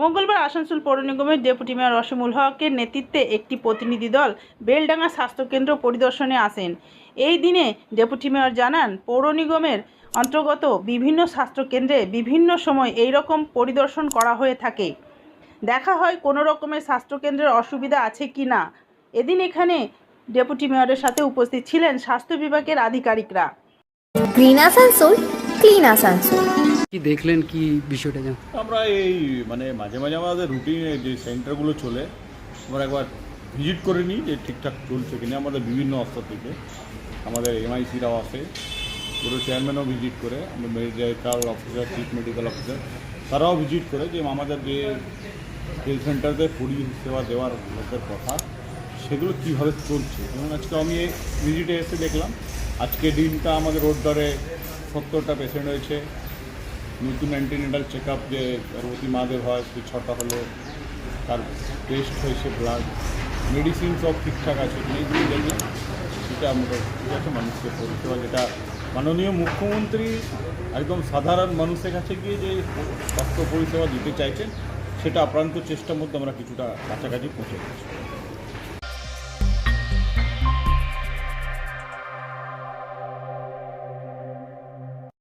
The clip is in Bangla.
মঙ্গলবার আসানসোল পৌর নিগমের ডেপুটি মেয়র অসীমুল হকের নেতৃত্বে একটি প্রতিনিধি দল বেলডাঙ্গা স্বাস্থ্যকেন্দ্র পরিদর্শনে আসেন। এই দিনে ডেপুটি মেয়র জানান, পৌর নিগমের অন্তর্গত বিভিন্ন স্বাস্থ্যকেন্দ্রে বিভিন্ন সময় এই রকম পরিদর্শন করা হয়ে থাকে। দেখা হয় কোনো রকমের স্বাস্থ্যকেন্দ্রের অসুবিধা আছে কি না? এদিন এখানে ডেপুটি মেয়রের সাথে উপস্থিত ছিলেন স্বাস্থ্য বিভাগের আধিকারিকরা। Green Asansol, clean Asansol. কি দেখলেন কি বিষয়টা জান? আমরা এই মানে মাঝে মাঝে আমাদের রুটিনে যে সেন্টারগুলো চলে, আমরা একবার ভিজিট করে নিই যে ঠিকঠাক চলছে কিনা। আমাদের বিভিন্ন স্তর থেকে, আমাদের এমআইসিরাও আসে পুরো চেয়ারম্যানও ভিজিট করে আমাদের medical officer chief medical officer তারাও ভিজিট করে যে আমাদের যে হেলথ সেন্টারতে পরিষেবা দেওয়ার লোকের কথা, সেগুলো কীভাবে চলছে। যেমন আজকে আমি ভিজিটে এসে দেখলাম, আজকে দিনটা আমাদের রোড দরে সত্তরটা পেশেন্ট হয়েছে। নতুন অ্যান্টিনেটাল চেক আপ যে গর্ভবতী মাদের হয়, সেই ছটা হলো তার টেস্ট হয়েছে ব্লাড মেডিসিন সব ঠিকঠাক আছে এইগুলো দেখলে সেটা আমরা ঠিক আছে, মানুষকে পরিষেবা যেটা মাননীয় মুখ্যমন্ত্রী একদম সাধারণ মানুষের কাছে গিয়ে যে স্বাস্থ্য পরিষেবা দিতে চাইছেন, সেটা আপ্রান্ত চেষ্টার মধ্যে আমরা কিছুটা কাছাকাছি পৌঁছে গেছি।